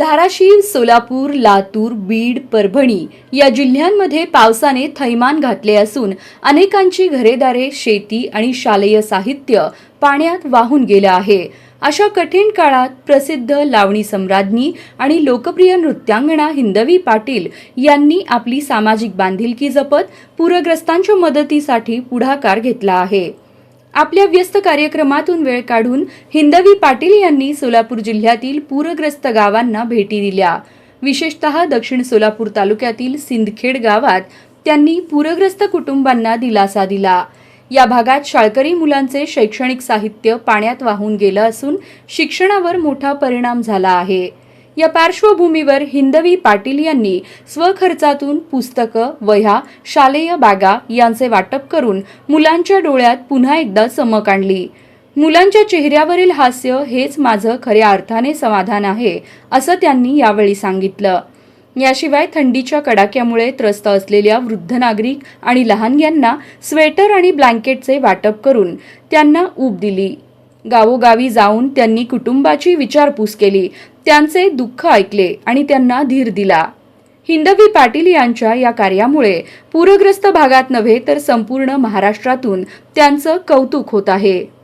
धाराशिव सोलापूर लातूर बीड परभणी या जिल्ह्यांमध्ये पावसाने थैमान घातले असून अनेकांची घरेदारे शेती आणि शालेय साहित्य पाण्यात वाहून गेलं आहे. अशा कठीण काळात प्रसिद्ध लावणी सम्राज्ञी आणि लोकप्रिय नृत्यांगणा हिंदवी पाटील यांनी आपली सामाजिक बांधिलकी जपत पूरग्रस्तांच्या मदतीसाठी पुढाकार घेतला आहे. आपल्या व्यस्त कार्यक्रमातून वेळ काढून हिंदवी पाटील यांनी सोलापूर जिल्ह्यातील पूरग्रस्त गावांना भेटी दिल्या. विशेषतः दक्षिण सोलापूर तालुक्यातील सिंदखेड गावात त्यांनी पूरग्रस्त कुटुंबांना दिलासा दिला. या भागात शाळकरी मुलांचे शैक्षणिक साहित्य पाण्यात वाहून गेलं असून शिक्षणावर मोठा परिणाम झाला आहे. या पार्श्वभूमीवर हिंदवी पाटील यांनी स्वखर्चातून पुस्तकं वह्या शालेय बॅगा यांचे वाटप करून मुलांच्या डोळ्यात पुन्हा एकदा चमक आणली. मुलांच्या चेहऱ्यावरील हास्य हेच माझं खऱ्या अर्थाने समाधान आहे असं त्यांनी यावेळी सांगितलं. याशिवाय थंडीच्या कडाक्यामुळे त्रस्त असलेल्या वृद्ध नागरिक आणि लहानग्यांना स्वेटर आणि ब्लँकेटचे वाटप करून त्यांना ऊब दिली. गावोगावी जाऊन त्यांनी कुटुंबाची विचारपूस केली. त्यांचे दुःख ऐकले आणि त्यांना धीर दिला. हिंदवी पाटील यांच्या या कार्यामुळे पूरग्रस्त भागात नव्हे तर संपूर्ण महाराष्ट्रातून त्यांचं कौतुक होत आहे.